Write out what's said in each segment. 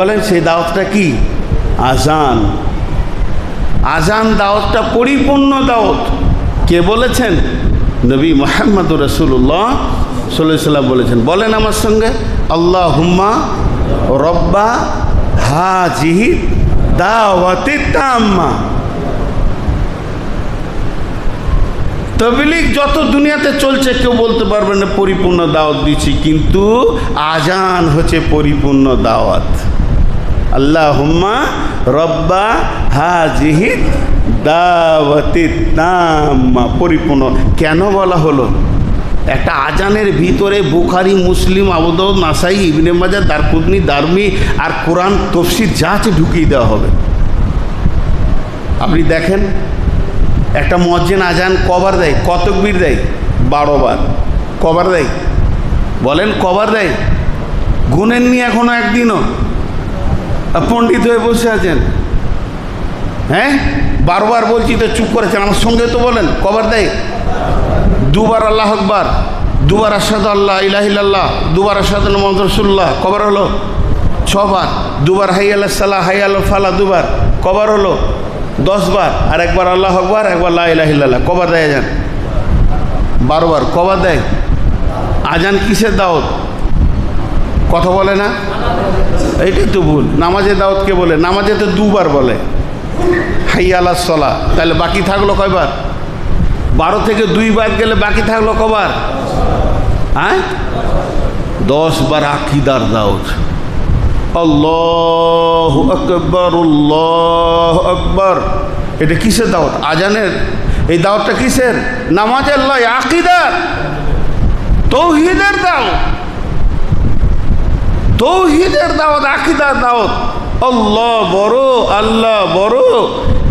বলেন, সেই দাওয়াতটা কি? আজান। আজান দাওয়াতটা পরিপূর্ণ দাওয়াত। কে বলেছেন? নবী মোহাম্মদ রসুল্লাহ সাল্লাম বলেছেন। বলেন আমার সঙ্গে আল্লাহ হুম্মা রব্বা হা জিহি দাওয়াতে তাম্মা। তবলিক যত দুনিয়াতে চলছে, কেউ বলতে পারবে না পরিপূর্ণ দাওয়াত দিচ্ছি, কিন্তু আজান হচ্ছে পরিপূর্ণ দাওয়াত। আল্লাহ হুম্মা রব্বা হাজিহি দাওয়াতি তাম্মা। পরিপূর্ণ। কেন বলা হলো? একটা আজানের ভিতরে বুখারি, মুসলিম আবুদাউদ নাসাই, ইবনে মাজার দারকুদনি দারমি আর কোরআন তফসির যা আছে ঢুকিয়ে দেওয়া হবে। আপনি দেখেন, একটা মজ্জেন আজান কবার দেয়? কতকবির দেয়? বারো বার। কবার দেয়? বলেন কবার দেয়? গুনেননি এখনও একদিনও। পণ্ডিত হয়ে বসে আছেন। হ্যাঁ? বারবার বলছি তো, চুপ করেছেন। আমার সঙ্গে তো বলেন, কবার দেয়? দুবার আল্লাহ আকবার, দুবার আসাদ আল্লাহ ইলাহিল্লাহ দুবার আসাদ মোহাম্মদ কবার হলো? ছবার। দুবার হাই আল্লাহ সাল্লাহ হাই আল্লাহ ফালা, দুবার। কবার হলো? দশবার। আর একবার আল্লাহ আকবার, একবার লা ইলাহিল্লাহ কবার দেয় আজান? বারোবার। কবার দেয়? আজান কিসের দাওয়াত? কথা বলে না? এইটাই তো ভুল। নামাজের দাওয়াতকে বলে নামাজে তো দুবার বলে। হাই আল্লাহ সলা তাহলে বাকি থাকল কয়বার? বারো থেকে দুই বাদ গেলে বাকি থাকল কবার? হ্যাঁ? দশ বার আকিদার দাওয়াত। আল্লাহ আকবর উল্লাহ আকবর। এটা কিসের দাওয়াত? আজানের? এই দাওয়াতটা কিসের? নামাজের লয় আকিদার। তৌহিদের দাওয়াত। তৌহিদের দাওয়াত আকিদার দাওয়াত। আল্লাহ বড় আল্লাহ বড়।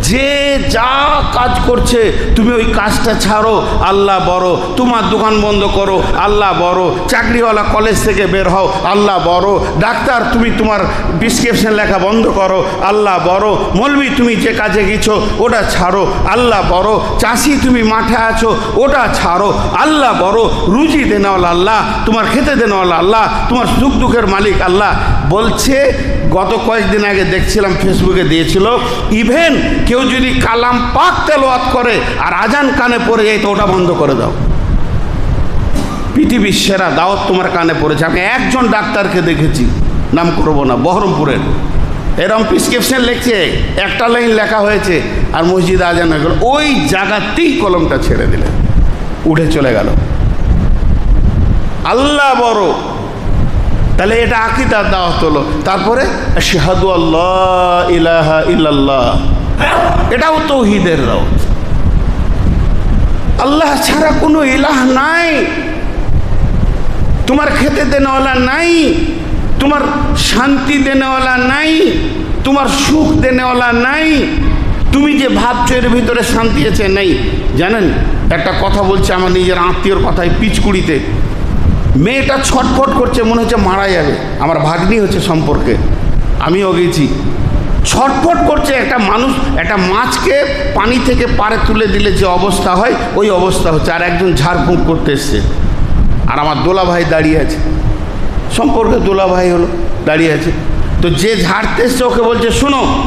যে যা কাজ করছে, তুমি ওই কাজটা ছাড়ো, আল্লাহ বড়। তোমার দোকান বন্ধ করো, আল্লাহ বড়। চাকরিওয়ালা কলেজ থেকে বের হও, আল্লাহ বড়। ডাক্তার, তুমি তোমার প্রিসক্রিপশন লেখা বন্ধ করো, আল্লাহ বড়। মলবি, তুমি যে কাজে গেছো, ওটা ছাড়ো, আল্লাহ বড়। চাষি, তুমি মাঠে আছো, ওটা ছাড়ো, আল্লাহ বড়। রুজি দেনওয়ালা আল্লাহ তোমার খেতে দেনওয়ালা আল্লাহ তোমার সুখ দুঃখের মালিক আল্লাহ। বলছে, গত কয়েকদিন আগে দেখছিলাম ফেসবুকে দিয়েছিল ইভেন কেউ যদি কালাম পাক তেলোয়াত করে আর আজান কানে পড়ে যায়, তো ওটা বন্ধ করে দাও। পৃথিবীর সেরা দাওয়াত তোমার কানে পড়েছে। আমি একজন ডাক্তারকে দেখেছি, নাম করব না, বহরমপুরের। এরম প্রিসক্রিপশন লিখছে, একটা লাইন লেখা হয়েছে, আর মসজিদ আজান হয়ে গেল। ওই জায়গাতেই কলমটা ছেড়ে দিলেন উঠে চলে গেল। আল্লাহ বড়। তাহলে এটা আকিদার দাওয়াত হলো। তারপরে শাহাদু আল্লাহ ইলাহা ইল্লাল্লাহ। এটাও তৌহিদের দাওয়াত। আল্লাহ ছাড়া কোনো ইলাহ নাই। তোমার খেতে দেনেওয়ালা নাই, তোমার শান্তি দেনেওয়ালা নাই, তোমার সুখ দেনেওয়ালা নাই। তুমি যে ভাবছ এর ভিতরে শান্তি আছে, নেই। জানেন, একটা কথা বলছে আমার নিজের আত্মীয়র কথায় পিচকুড়িতে। মেয়েটা ছটফট করছে, মনে হচ্ছে মারা যাবে। আমার ভাগ্নি হচ্ছে সম্পর্কে। আমিও গেছি। ছটফট করছে একটা মানুষ, একটা মাছকে পানি থেকে পারে তুলে দিলে যে অবস্থা হয়, ওই অবস্থা হচ্ছে। আর একজন ঝাড়ফুঁক করতে এসছে। আর আমার দোলা ভাই দাঁড়িয়ে আছে। সম্পর্কে দোলা ভাই হলো, দাঁড়িয়ে আছে। তো যে ঝাড়তে এসছে, ওকে বলছে, শোনো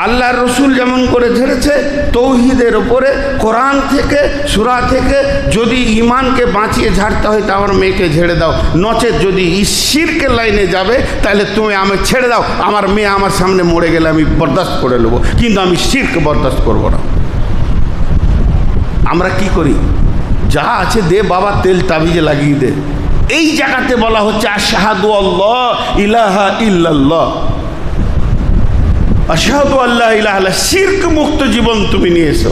আল্লাহর রসুল যেমন করে ঝেড়েছে তৌহিদের ওপরে কোরআন থেকে, সুরা থেকে যদি ইমানকে বাঁচিয়ে ঝাড়তে হয়, তা আমার মেয়েকে ঝেড়ে দাও। নচেত যদি ঈশ্বরকে লাইনে যাবে, তাহলে তুমি আমি ছেড়ে দাও। আমার মেয়ে আমার সামনে মরে গেলে আমি বরদাস্ত করে নেব। কিন্তু আমি শিরকে বরদাস্ত করব না। আমরা কি করি? যা আছে দে বাবা, তেল তাবিজে লাগিয়ে দে। এই জায়গাতে বলা হচ্ছে, আশাহাদু আল্লাহ ইলাহা ইল্লাল্লাহ। আশাহাদু আল্লাহ ইলাহ আল্লাহ শির্ক মুক্ত জীবন তুমি নিয়েছ।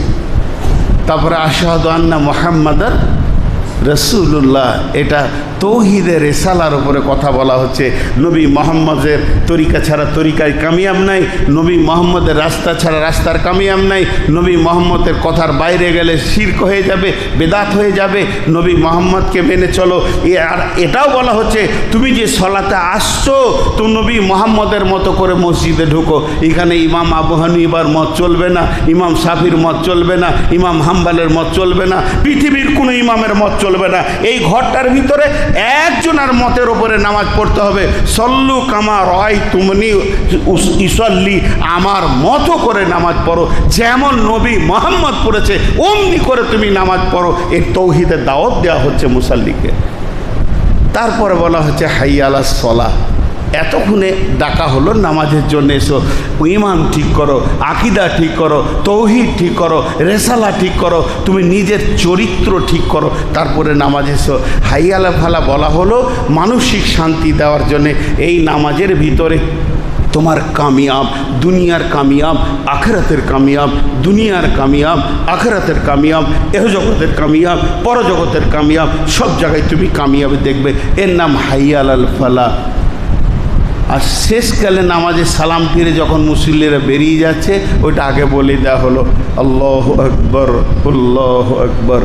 তারপরে আশাহাদু আন্না মোহাম্মদার রসুল্লাহ এটা তৌহিদের রেসালার উপরে কথা বলা হচ্ছে। নবী মোহাম্মদের তরিকা ছাড়া তরিকায় কামিয়াব নাই, নবী মোহাম্মদের রাস্তা ছাড়া রাস্তার কামিয়াব নাই, নবী মোহাম্মদের কথার বাইরে গেলে শির্ক হয়ে যাবে, বেদাত হয়ে যাবে, নবী মোহাম্মদকে মেনে চলো। আর এটাও বলা হচ্ছে, তুমি যে সলাতে আসছো, তো নবী মোহাম্মদের মতো করে মসজিদে ঢুকো। এখানে ইমাম আবু হানিবার মত চলবে না, ইমাম সাফির মত চলবে না, ইমাম হাম্বালের মত চলবে না, পৃথিবীর কোনো ইমামের মত চলবে না। এই ঘরটার ভিতরে একজনের মতের ওপরে নামাজ পড়তে হবে। সল্লু কামা রয় তুমনি ইসল্লি, আমার মতো করে নামাজ পড়ো। যেমন নবী মোহাম্মদ পড়েছে, অমনি করে তুমি নামাজ পড়ো। এই তৌহিদের দাওয়াত দেওয়া হচ্ছে মুসল্লিকে। তারপরে বলা হচ্ছে হাইয়ালা সলা এতক্ষণে ডাকা হলো নামাজের জন্য এসো। ইমান ঠিক করো, আকিদা ঠিক করো, তৌহিদ ঠিক করো, রেসালা ঠিক করো, তুমি নিজের চরিত্র ঠিক করো, তারপরে নামাজ এসো। হাইয়ালা ফালা বলা হলো মানসিক শান্তি দেওয়ার জন্যে এই নামাজের ভিতরে তোমার কামিয়াব, দুনিয়ার কামিয়াব, আখেরাতের কামিয়াব, দুনিয়ার কামিয়াব, আখেরাতের কামিয়াব এহ জগতের কামিয়াব, পরজগতের কামিয়াব, সব জায়গায় তুমি কামিয়াব দেখবে। এর নাম হাইয়াল আল ফালা। আর শেষকালে নামাজে সালাম ফিরে যখন মুসল্লিরা বেরিয়ে যাচ্ছে, ওইটা আগে বলে দেওয়া হলো, আল্লাহ আকবর উল্লাহ আকবর,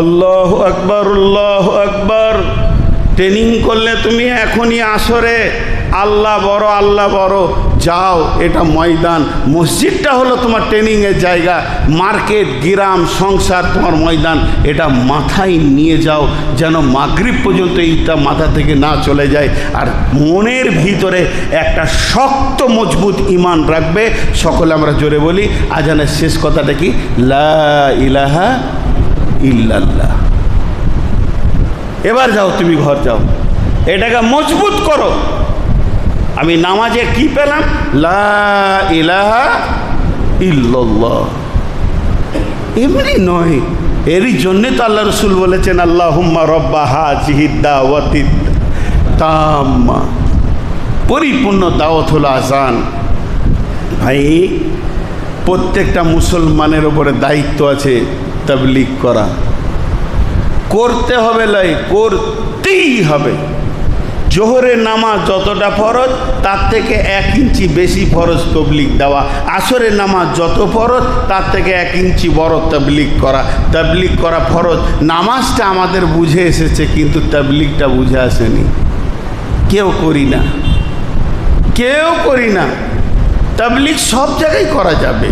আল্লাহ আকবর উল্লাহ আকবর। ট্রেনিং করলে তুমি এখনই আসরে। আল্লাহ বড় আল্লাহ বড়। যাও, এটা ময়দান। মসজিদটা হলো তোমার ট্রেনিংয়ের জায়গা। মার্কেট, গ্রাম, সংসার, তোমার ময়দান। এটা মাথায় নিয়ে যাও, যেন মাগরিব পর্যন্ত এইটা মাথা থেকে না চলে যায়। আর মনের ভিতরে একটা শক্ত, মজবুত ইমান রাখবে। সকলে আমরা জোরে বলি, আজানের শেষ কথাটা কি? লা ইলাহা ইল্লাল্লাহ। এবার যাও, তুমি ঘর যাও। এটাকে মজবুত করো। আমি নামাজে কি পেলাম? লা এমনি নয়। এরই জন্যে তো আল্লাহ রসুল বলেছেন আল্লাহ হুম্মা তাম্মা। পরিপূর্ণ দাওয়াত হলো আসান ভাই, প্রত্যেকটা মুসলমানের ওপরে দায়িত্ব আছে তাবলিগ করা। করতে হবে লাই, করতেই হবে। জোহরের নামাজ যতটা ফরজ, তার থেকে এক ইঞ্চি বেশি ফরজ তবলিক দেওয়া। আসরের নামাজ যত ফরজ, তার থেকে এক ইঞ্চি বড় তবলিক করা। তবলিক করা ফরজ। নামাজটা আমাদের বুঝে এসেছে, কিন্তু তবলিকটা বুঝে আসেনি। কেউ করি না। কেউ করি না। তবলিক সব জায়গায় করা যাবে।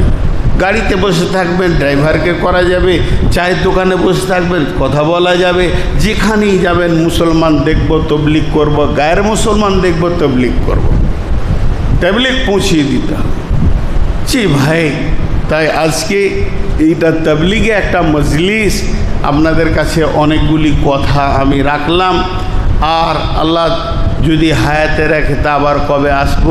গাড়িতে বসে থাকবেন, ড্রাইভারকে করা যাবে, চায়ের দোকানে বসে থাকবেন, কথা বলা যাবে, যেখানেই যাবেন মুসলমান দেখব তবলিক করব, গায়ের মুসলমান দেখব তবলিক করব। তবলিক পৌঁছিয়ে দিতে হবে। জি ভাই, তাই আজকে এইটা তবলিগে একটা মজলিস, আপনাদের কাছে অনেকগুলি কথা আমি রাখলাম। আর আল্লাহ যদি হায়াতে রাখে তা আবার কবে আসব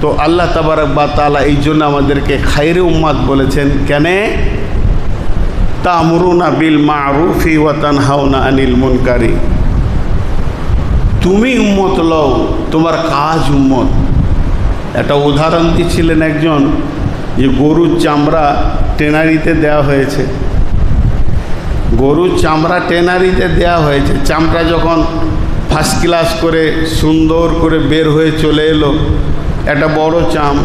তো আল্লাহ তাবারক বা তালা এই জন্য আমাদেরকে খাইরে উম্মাদ বলেছেন, কেন? তামরুনা বিল মারুফি ওয়াতান হাওনা আনিল মুনকারি। তুমি উম্মত লও, তোমার কাজ উম্মত। একটা উদাহরণ দিচ্ছিলেন একজন, যে গরুর চামড়া টেনারিতে দেওয়া হয়েছে। গরুর চামড়া টেনারিতে দেওয়া হয়েছে, চামড়া যখন ফার্স্ট ক্লাস করে সুন্দর করে বের হয়ে চলে এলো একটা বড় চাম।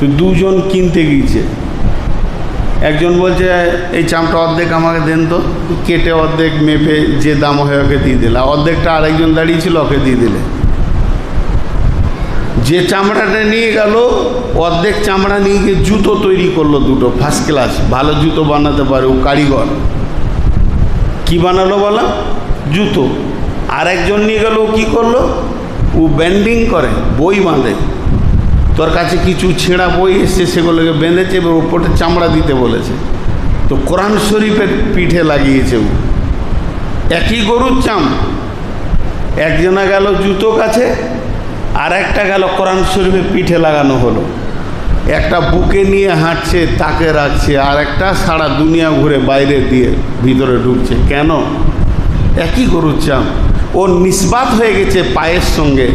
তো দুজন কিনতে গিয়েছে। একজন বলছে, এই চামটা অর্ধেক আমাকে দেন তো। কেটে অর্ধেক মেপে যে দাম হয় ওকে দিয়ে দিলে অর্ধেকটা আরেকজন দাঁড়িয়ে ছিল, ওকে দিয়ে দিলে। যে চামড়াটা নিয়ে গেল, অর্ধেক চামড়া নিয়ে গিয়ে জুতো তৈরি করল দুটো ফার্স্ট ক্লাস ভালো জুতো বানাতে পারে ও কারিগর। কি বানালো বলা? জুতো। আর একজন নিয়ে গেল কী করল? ও ব্যান্ডিং করে, বই বাঁধে। তোর কাছে কিছু ছেঁড়া বই এসছে, সেগুলোকে বেঁধেছে এবার ওপরে চামড়া দিতে বলেছে। তো কোরআন শরীফের পিঠে লাগিয়েছে ও। একই গরুর চাম। একজনা গেল জুতো কাছে, আর একটা গেল কোরআন শরীফের পিঠে লাগানো হলো। একটা বুকে নিয়ে হাঁটছে, তাকে রাখছে, আর একটা সারা দুনিয়া ঘুরে বাইরে দিয়ে ভিতরে ঢুকছে। কেন? একই গরুর চাম। ওর নিষ্পাত হয়ে গেছে পায়ের সঙ্গে,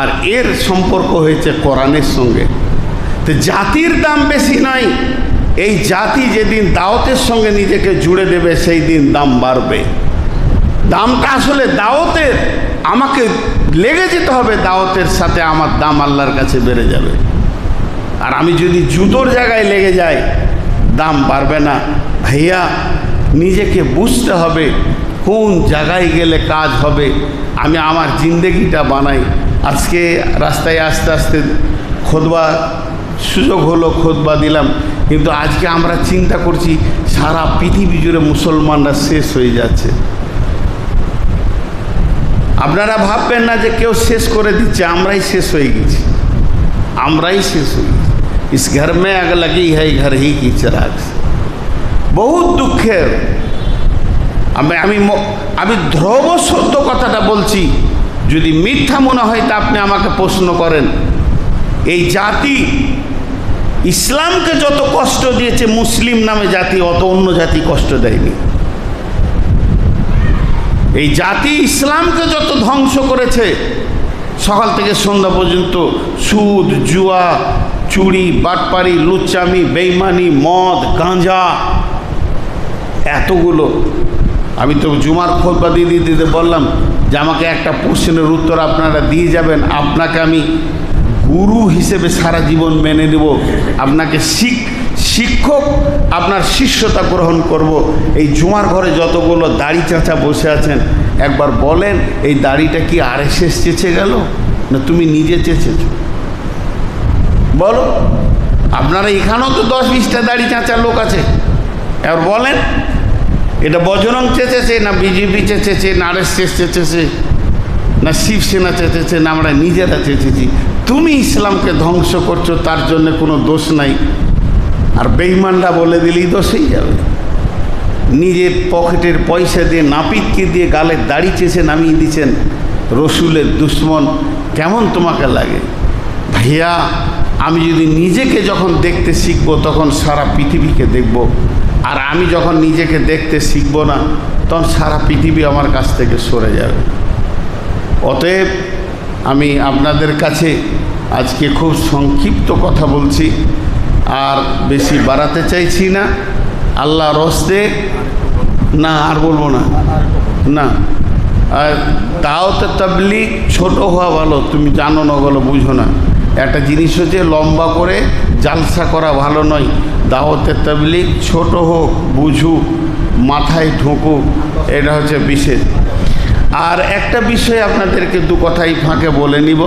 আর এর সম্পর্ক হয়েছে কোরআনের সঙ্গে। তো জাতির দাম বেশি নাই এই জাতি যেদিন দাওয়াতের সঙ্গে নিজেকে জুড়ে দেবে, সেই দিন দাম বাড়বে। দামটা আসলে দাওয়াতের আমাকে লেগে যেতে হবে দাওয়াতের সাথে, আমার দাম আল্লাহর কাছে বেড়ে যাবে। আর আমি যদি জুতোর জায়গায় লেগে যাই, দাম বাড়বে না। ভাইয়া, নিজেকে বুঝতে হবে কোন জায়গায় গেলে কাজ হবে? আমি আমার জিন্দেগিটা বানাই। আজকে রাস্তায় আস্তে আস্তে খোদবা, সুযোগ হলো খোদবা দিলাম। কিন্তু আজকে আমরা চিন্তা করছি, সারা পৃথিবী জুড়ে মুসলমানরা শেষ হয়ে যাচ্ছে। আপনারা ভাববেন না যে কেউ শেষ করে দিচ্ছে, আমরাই শেষ হয়ে গেছি। আমরাই শেষ হয়ে গেছি। ইস ঘর মে আগ লাগি হ্যাঁ ঘর হি কি চিরাগ। বহুত দুঃখের। আমি আমি আমি ধ্রুব সত্য কথাটা বলছি। যদি মিথ্যা মনে হয় তা আপনি আমাকে প্রশ্ন করেন। এই জাতি ইসলামকে যত কষ্ট দিয়েছে, মুসলিম নামে জাতি অত অন্য জাতি কষ্ট দেয়নি। এই জাতি ইসলামকে যত ধ্বংস করেছে, সকাল থেকে সন্ধ্যা পর্যন্ত সুদ, জুয়া, চুরি, বাটপারি, লুচ্চামি, বেইমানি, মদ, গাঁজা, এতগুলো আমি তো জুমার খোদবা দিদি দিতে বললাম যে আমাকে একটা প্রশ্নের উত্তর আপনারা দিয়ে যাবেন। আপনাকে আমি গুরু হিসেবে সারা জীবন মেনে নেব। আপনাকে শিখ শিক্ষক আপনার শিষ্যতা গ্রহণ করব। এই জুমার ঘরে যতগুলো দাড়ি চাচা বসে আছেন, একবার বলেন, এই দাড়িটা কি আর এস চেঁচে গেল? না তুমি নিজে চেঁচেছো? বলো। আপনারা এখানেও তো দশ বিশটা দাড়ি চাঁচার লোক আছে। এবার বলেন। এটা বজরং চেঁচেছে, না বিজেপি চেঁচেছে, না আর এস চেঁচেছে, না শিবসেনা চেঁচেছে, না আমরা নিজেরা চেঁচেছি। তুমি ইসলামকে ধ্বংস করছ, তার জন্য কোনো দোষ নাই। আর বেইমানরা বলে দিলেই দোষেই যাবে। নিজের পকেটের পয়সা দিয়ে, নাপিতকে দিয়ে গালের দাড়ি চেষে নামিয়ে দিচ্ছেন রসুলের দুশ্মন। কেমন তোমাকে লাগে? ভাইয়া, আমি যদি নিজেকে যখন দেখতে শিখব, তখন সারা পৃথিবীকে দেখব। আর আমি যখন নিজেকে দেখতে শিখব না, তখন সারা পৃথিবী আমার কাছ থেকে সরে যাবে। অতএব আমি আপনাদের কাছে আজকে খুব সংক্ষিপ্ত কথা বলছি, আর বেশি বাড়াতে চাইছি না। আল্লাহ রস্তে, না, আর বলব না। না। আর দাওতে তাবলিগ ছোট হওয়া ভালো, তুমি জানো না বলো বুঝো না। একটা জিনিস হচ্ছে লম্বা করে জালসা করা ভালো নয়। দাওয়াতে তাবলিগ ছোট হোক, বুঝুক, মাথায় ঢুকুক, এটা হচ্ছে বিশেষ। আর একটা বিষয় আপনাদেরকে দু কথাই ফাঁকে বলে নিব।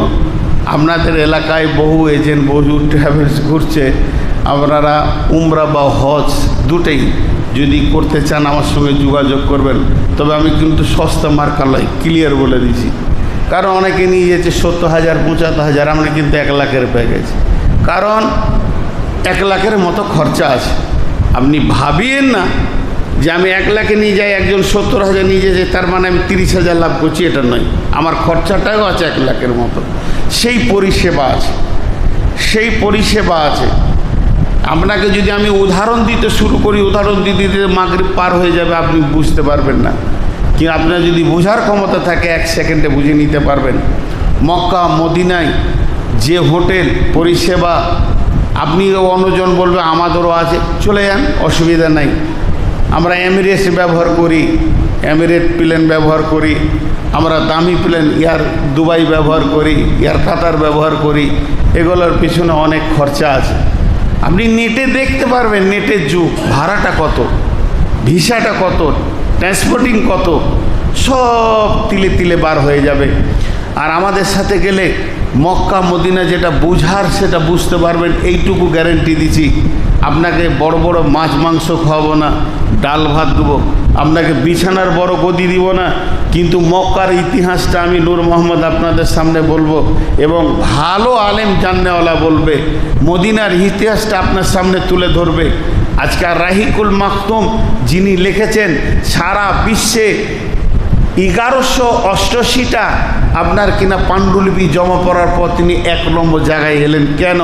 আপনাদের এলাকায় বহু এজেন্ট, বহু ট্রাভেলস ঘুরছে। আপনারা উমরা বা হজ দুটেই যদি করতে চান আমার সঙ্গে যোগাযোগ করবেন। তবে আমি কিন্তু সস্তা মার্কা লয় ক্লিয়ার বলে দিছি কারণ অনেকে নিয়ে যেছে সত্তর হাজার, পঁচাত্তর হাজার, আমরা কিন্তু এক লাখের প্যাকেজ কারণ এক লাখের মতো খরচা আছে। আপনি ভাবিয়েন না যে আমি এক লাখে নিয়ে যাই, একজন সত্তর হাজার নিয়ে যাই তার মানে আমি তিরিশ হাজার লাভ করছি, এটা নয়। আমার খরচাটাও আছে এক লাখের মতো। সেই পরিষেবা আছে। সেই পরিষেবা আছে। আপনাকে যদি আমি উদাহরণ দিতে শুরু করি, উদাহরণ দিতে দিতে মাগরিব পার হয়ে যাবে, আপনি বুঝতে পারবেন না। কিন্তু আপনার যদি বোঝার ক্ষমতা থাকে, এক সেকেন্ডে বুঝে নিতে পারবেন। মক্কা, মদিনায় যে হোটেল পরিষেবা আপনি অন্যজন বলবে, আমাদেরও আছে। চলে যান, অসুবিধা নাই। আমরা এমিরেটস ব্যবহার করি, এমিরেট প্লেন ব্যবহার করি, আমরা দামি প্লেন এয়ার দুবাই ব্যবহার করি, এয়ার কাতার ব্যবহার করি, এগুলোর পিছনে অনেক খরচা আছে। আপনি নেটে দেখতে পারবেন, নেটের যুগ, ভাড়াটা কত, ভিসাটা কত ট্রান্সপোর্টিং কত, সব তিলে তিলে বার হয়ে যাবে। আর আমাদের সাথে গেলে মক্কা, মদিনা যেটা বুঝার, সেটা বুঝতে পারবেন। এইটুকু গ্যারেন্টি দিচ্ছি। আপনাকে বড় বড় মাছ, মাংস খাওয়াবো না, ডাল ভাত দেবো। আপনাকে বিছানার বড় গদি দিব না। কিন্তু মক্কার ইতিহাসটা আমি নূর মোহাম্মদ আপনাদের সামনে বলব এবং ভালো আলেম জাননেওয়ালা বলবে। মদিনার ইতিহাসটা আপনার সামনে তুলে ধরবে। আজকাল রাহিকুল মাকতুম যিনি লিখেছেন, সারা বিশ্বে এগারোশো অষ্টআশিটা আপনার কিনা পাণ্ডুলিপি জমা পড়ার পর তিনি এক নম্বর জায়গায় এলেন। কেন?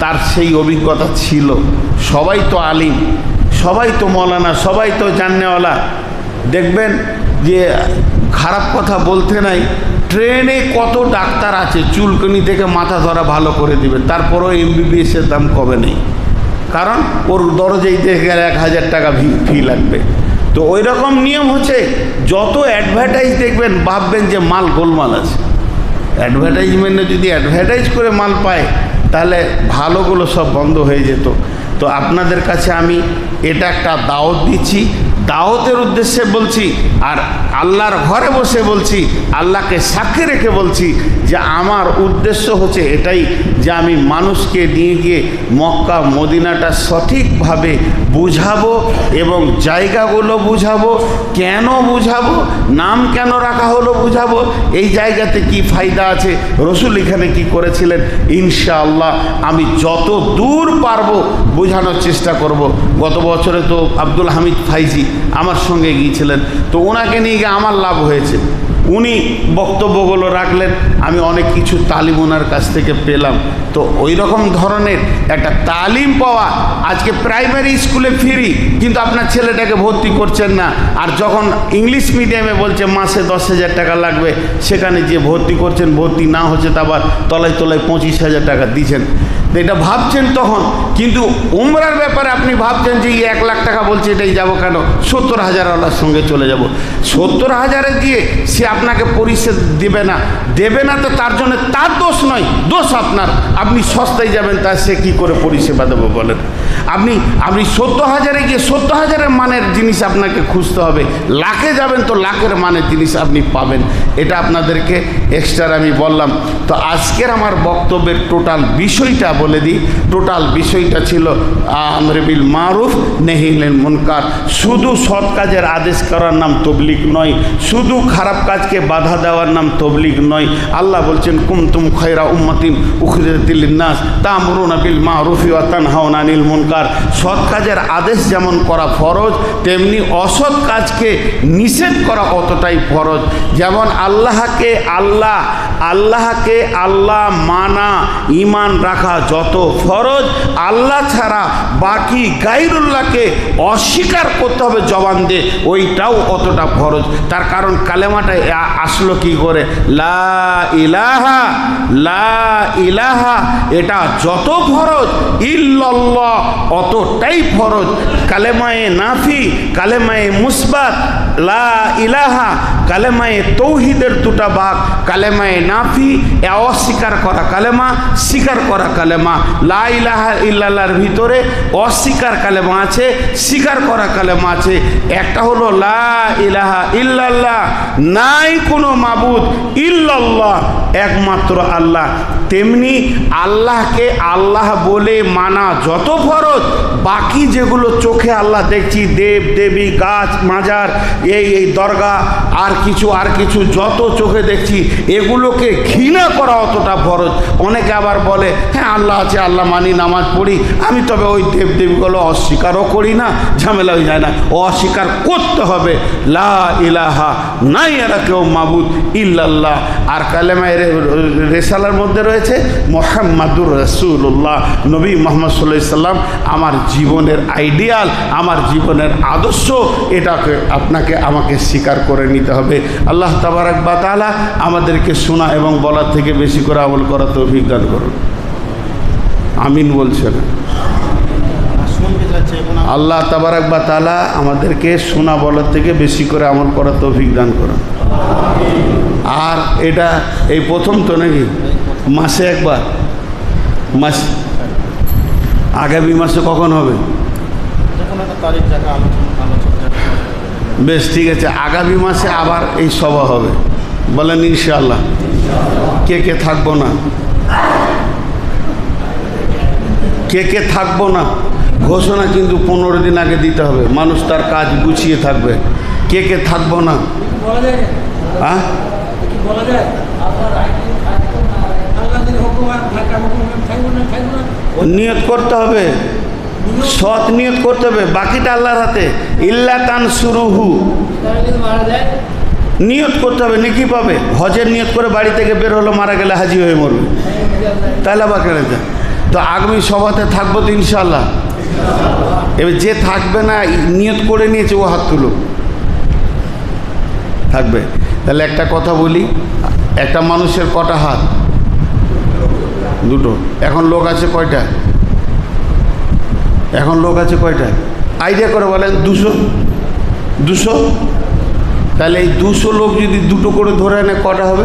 তার সেই অভিজ্ঞতা ছিল। সবাই তো আলিম, সবাই তো মৌলানা, সবাই তো জাননেওয়ালা। দেখবেন যে খারাপ কথা বলতে নাই, ট্রেনে কত ডাক্তার আছে, চুলকনি থেকে মাথা ধরা ভালো করে দিবে, তারপরেও এমবিবিএসের দাম কবে নেই? কারণ ওর দরজায় দেখে গেলে এক হাজার টাকা ফি লাগবে। তো ওই রকম নিয়ম হচ্ছে, যত অ্যাডভার্টাইজ দেখবেন, ভাববেন যে মাল গোলমাল আছে। অ্যাডভার্টাইজমেন্টে যদি অ্যাডভার্টাইজ করে মাল পায়, তাহলে ভালোগুলো সব বন্ধ হয়ে যেত। তো আপনাদের কাছে আমি এটা একটা দাওয়াত দিচ্ছি দাওয়াতের উদ্দেশ্যে বলছি, আর আল্লাহর ঘরে বসে বলছি, আল্লাহকে সাক্ষী রেখে বলছি যে আমার উদ্দেশ্য হচ্ছে এটাই যে আমি মানুষকে নিয়ে গিয়ে মক্কা, মদিনাটা সঠিকভাবে বুঝাবো এবং জায়গাগুলো বুঝাবো। কেন বুঝাবো? নাম কেন রাখা হলো বুঝাবো? এই জায়গাতে কি ফায়দা আছে? রসুল এখানে কি করেছিলেন? ইনশাআল্লাহ আমি যত দূর পারব বোঝানোর চেষ্টা করব। গত বছরে তো আব্দুল হামিদ ফাইজি আমার সঙ্গে গিয়েছিলেন। তো ওনাকে নিয়ে গিয়ে আমার লাভ হয়েছে। উনি বক্তব্যগুলো রাখলেন, আমি অনেক কিছু তালিম ওনার কাছ থেকে পেলাম। তো ওই রকম ধরনের একটা তালিম পাওয়া, আজকে প্রাইমারি স্কুলে ফ্রি কিন্তু আপনার ছেলেটাকে ভর্তি করছেন না। আর যখন ইংলিশ মিডিয়ামে বলছে, মাসে দশ হাজার টাকা লাগবে। সেখানে যে ভর্তি করছেন, ভর্তি না হচ্ছে তা আবার তলায় তলায় পঁচিশ হাজার টাকা দিচ্ছেন। এটা ভাবছেন তখন, কিন্তু উমরার ব্যাপারে আপনি ভাবছেন যে এই এক লাখ টাকা বলছে, এটাই যাব কেন? সত্তর হাজার আল্লাহর সঙ্গে চলে যাব। সত্তর হাজারে দিয়ে সে আপনাকে পরিষেদ দেবে না। দেবে না তো তার জন্য তার দোষ নয়, দোষ আপনার। আপনি সস্তায় যাবেন, তা সে কী করে পরিষেবা দেবো বলেন? আপনি আপনি সত্তর হাজারে গিয়ে সত্তর হাজারের মানের জিনিস আপনাকে খুঁজতে হবে। লাখে যাবেন তো লাখের মানের জিনিস আপনি পাবেন। এটা আপনাদেরকে এক্সট্রা আমি বললাম। তো আজকের আমার বক্তব্যের টোটাল বিষয়টা বলে দিই, টোটাল বিষয়টা ছিল আমরেবিল মারুফ, নেহিলেন মুনকার। শুধু সৎ কাজের আদেশ করার নাম তবলিক নয়, শুধু খারাপ কাজকে বাধা দেওয়ার নাম তবলিক নয়। আল্লাহ বলছেন কুমতুম খয়রা উম্মাতিন উখরিদিল্লিনাস তামরুনা বিল মারুফি ওয়া তানহাউনা আনিল মুনকার। সৎ কাজের আদেশ যেমন করা ফরজ, তেমনি অসৎ কাজকে নিষেধ করা অতটাই ফরজ। যেমন আল্লাহকে আল্লাহ আল্লাহকে আল্লাহ মানা ইমান রাখা যত ফরজ, আল্লাহ ছাড়া বাকি গাইরুল্লাহকে অস্বীকার করতে হবে জবান দিয়ে, ওইটাও অতটা ফরজ। তার কারণ কালেমাটা আসলো কি করে? লা ইলাহা লা ইলাহা, এটা যত ফরজ, ইল্লাল্লাহ, অতটাই ফরজ। কালেমায়ে নাফি, কালেমায়ে মুসবাত লা ইলাহা কালেমায়ে তৌহিদের দুটা ভাগ, কালেমায়ে নাফি, এ অস্বীকার করা কালেমা, স্বীকার করা কালেমা। লা ইলাহা ইল্লাল্লাহর ভিতরে অস্বীকার কালেমা আছে, স্বীকার করা কালেমা আছে। একটা হলো লা ইলাহা ইল্লাল্লাহ, নাই কোনো মাবুদ ইল্লাল্লাহ, একমাত্র আল্লাহ। তেমনি আল্লাহকে আল্লাহ বলে মানা যত ফরজ, বাকি যেগুলো চোখে আল্লাহ দেখছি, দেব, দেবী, গাছ, মাজার এই এই দরগা, আর কিছু আর কিছু যত চোখে দেখছি, এগুলোকে ঘৃণা করা অতটা ফরজ। অনেকে আবার বলে হ্যাঁ আল্লাহ আছে, আল্লাহ মানি, নামাজ পড়ি। আমি তবে ওই দেব দেবীগুলো অস্বীকারও করি না ঝামেলা হয়ে যায় না। অস্বীকার করতে হবে। লা ইলাহা, নাই এরা কেউ মাবুদ ইল্লাল্লাহ। আর কালেমায় রেসালার মধ্যে রয়েছে, মোহাম্মদুর রসুল্লাহ নবী মোহাম্মদ সাল্লাহ সাল্লাম, আমার জীবনের আইডিয়াল, আমার জীবনের আদর্শ, এটাকে আপনাকে আমাকে স্বীকার করে নিতে হবে। আল্লাহ তাবারাক বা তাআলা আমাদেরকে শোনা এবং বলার থেকে বেশি করে আমল করা তো অভিজ্ঞান করুন। আমিন বলছে না আল্লাহ তাবারাক বা তালা আমাদেরকে শোনা, বলার থেকে বেশি করে আমল করার তৌফিক দান করুন। আর এটা এই প্রথম তো নাকি? মাসে একবার? মাস আগামী মাসে কখন হবে? তারিখ বেশ, ঠিক আছে। আগামী মাসে আবার এই সভা হবে। বলেন, ইনশাআল্লাহ। কে কে থাকব না? কে কে থাকব না? ঘোষণা কিন্তু পনেরো দিন আগে দিতে হবে। মানুষ তার কাজ গুছিয়ে থাকবে। কে কে থাকব না? হ্যাঁ নিয়ত করতে হবে। সৎ নিয়ত করতে হবে, বাকিটা আল্লাহর হাতে। ইল্লা তান সুরুহু নিয়ত করতে হবে, নাকি পাবে? হজের নিয়ত করে বাড়ি থেকে বের হলো, মারা গেলে হাজি হয়ে মরবে। তাহলে আবার কেন তো আগামী সভাতে থাকব তো ইনশাল্লাহ এবার যে থাকবে না নিয়ত করে নিয়েছে, ও হাত তুলো থাকবে। তাহলে একটা কথা বলি, একটা মানুষের কটা হাত? দুটো। এখন লোক আছে কয়টা? এখন লোক আছে কয়টা আইডিয়া করে বলেন, দুশো। দুশো? তাহলে এই দুশো লোক যদি দুটো করে ধরে আনে, কটা হবে?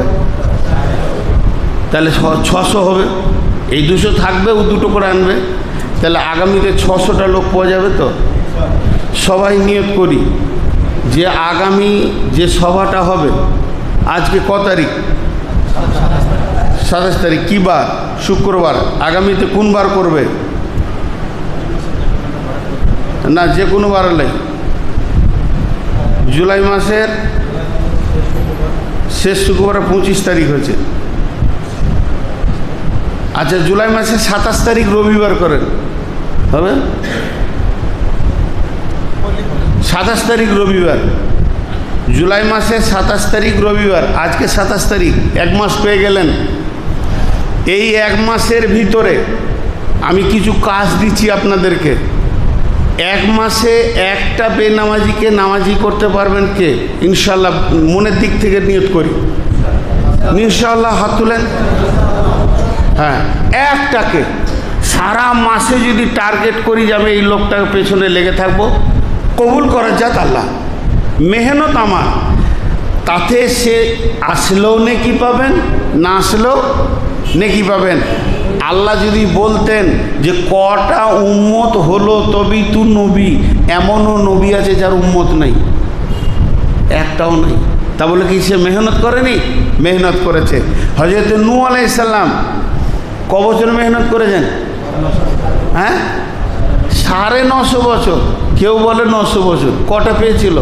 তাহলে ছশো হবে। এই দুশো থাকবে, ও দুটো করে আনবে। তাহলে আগামীতে ছশোটা লোক পাওয়া যাবে তো? সবাই নিয়োগ করি। যে আগামী যে সভাটা হবে, আজকে ক তারিখ? সাতাশ তারিখ। কী বার? শুক্রবার। আগামীতে কোন বার করবে? না, যে কোনো বার হলে জুলাই মাসের শেষ শুক্রবার পঁচিশ তারিখ হয়েছে। আচ্ছা জুলাই মাসের সাতাশ তারিখ রবিবার করেন। হবে? সাতাশ তারিখ রবিবার। জুলাই মাসের সাতাশ তারিখ রবিবার। আজকে সাতাশ তারিখ, এক মাস পেয়ে গেলেন। এই এক মাসের ভিতরে আমি কিছু কাজ দিচ্ছি আপনাদেরকে। এক মাসে একটা বেনামাজিকে নামাজি করতে পারবেন কে? ইনশাল্লাহ মনের দিক থেকে নিয়ত করি। ইনশাল্লাহ হাত তুলেন। হ্যাঁ একটাকে। সারা মাসে যদি টার্গেট করি যে আমি এই লোকটার পেছনে লেগে থাকব, কবুল করার যাক আল্লাহ। মেহনত আমার। তাতে সে আসলেও নেকি পাবেন, না আসলেও নেকি পাবেন। আল্লাহ যদি বলতেন যে কটা উম্মত হলো তবেই তু নবী, এমনও নবী আছে যার উম্মত নেই, একটাও নাই। তা বলে কি সে মেহনত করেনি? মেহনত করেছে। হজরত নু আলাইসাল্লাম ক বছর মেহনত করেছেন? হ্যাঁ? সাড়ে নশো বছর। কেউ বলে নশো বছর। কটা পেয়েছিল?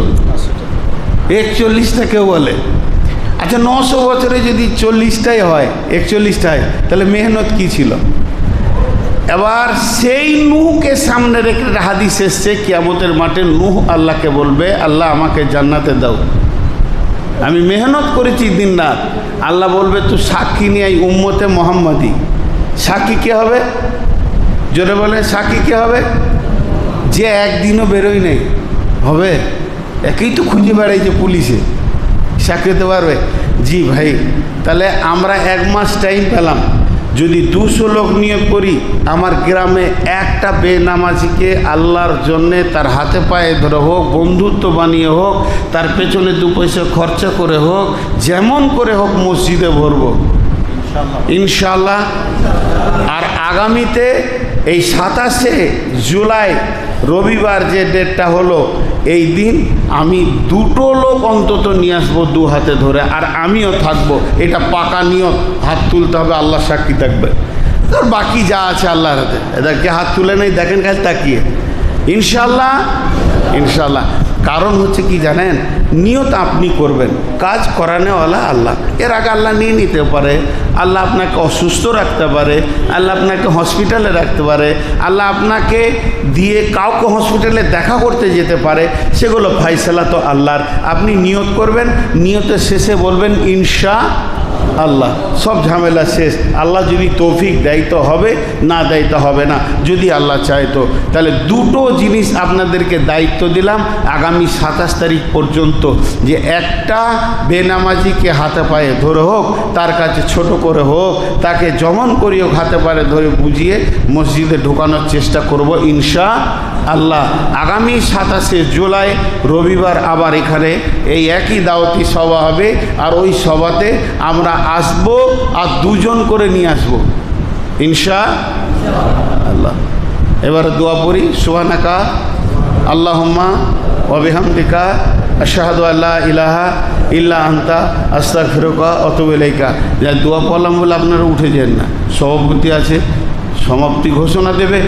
একচল্লিশটা কেউ বলে। আচ্ছা নশো বছরে যদি চল্লিশটাই হয় একচল্লিশটা হয় তাহলে মেহনত কি ছিল? এবার সেই নুহকে সামনে রেখে হাদিস এসছে, কিয়ামতের মাঠে নুহ আল্লাহকে বলবে, আল্লাহ আমাকে জান্নাতে দাও। আমি মেহনত করেছি দিন রাত। আল্লাহ বলবে, তো সাক্ষী নিয়ে উম্মতে মোহাম্মদী। সাক্ষী কে হবে? জোরে বলে সাক্ষী কে হবে? যে একদিনও বেরোই নেই। হবে? একেই তো খুঁজে বেড়াইছে পুলিশে। সাক্ষী হতে পারবে? জি ভাই। তাহলে আমরা এক মাস টাইম পেলাম। যদি দুশো লোক নিয়োগ করি আমার গ্রামে একটা বেনামাজিকে আল্লাহর জন্যে তার হাতে পায়ে ধরে হোক বন্ধুত্ব বানিয়ে হোক তার পেছনে দু পয়সা খরচা করে হোক যেমন করে হোক মসজিদে ভরবো। ইনশাল্লাহ আর আগামীতে এই সাতাশে জুলাই রবিবার যে ডেটটা হলো, এই দিন আমি দুটো লোক অন্তত নিয়ে আসব দু হাতে ধরে, আর আমিও থাকব। এটা পাকা নিয়ত, হাত তুলতে হবে আল্লাহ সাক্ষী থাকবে। আর বাকি যা আছে আল্লাহর হাতে। এদেরকে হাত তুলে নেই, দেখেন কাজ তাকিয়ে। ইনশাল্লাহ ইনশাল্লাহ কারণ হচ্ছে কি জানেন, নিয়ত আপনি করবেন, কাজ করানোওয়ালা আল্লাহ। এর আগে আল্লাহ নিয়ে নিতে পারে আল্লাহ আপনাকে অসুস্থ রাখতে পারে, আল্লাহ আপনাকে হসপিটালে রাখতে পারে, আল্লাহ আপনাকে দিয়ে কাউকে হসপিটালে দেখা করতে যেতে পারে, সেগুলো ফাইসলা তো আল্লাহর। আপনি নিয়ত করবেন, নিয়তের শেষে বলবেন, ইনশা আল্লাহ। সব ঝামেলা শেষ। আল্লাহ যদি তৌফিক দেয় তো হবে, না দেয় তো হবে না। যদি আল্লাহ চায় তো। তাহলে দুটো জিনিস আপনাদেরকে দায়িত্ব দিলাম আগামী সাতাশ তারিখ পর্যন্ত। যে একটা বেনামাজিকে হাতে পায়ে ধরে হোক, তার কাছে ছোট করে হোক, তাকে যেমন করি হোক, হাতে পায়ে ধরে বুঝিয়ে মসজিদে ঢোকানোর চেষ্টা করব ইনশা আল্লাহ। আগামী সাতাশে জুলাই, রবিবার আবার এখানে এই একই দাওয়াতি সভা হবে, আর ওই সভাতে আমরা আসব আর দুজন করে নিয়ে আসব। ইনশা আল্লাহ। এবারে দোয়া পড়ি সুবানাকা আল্লাহম্মা অবিহামদিকা আশাহাদু আল্লাহ ইলাহা ইল্লা আন্তা আস্তা ফিরোকা অতবেলাইকা যা দোয়া পড়লাম বলে আপনারা উঠে যান না। সভাপতি আছে, সমাপ্তি ঘোষণা দেবে।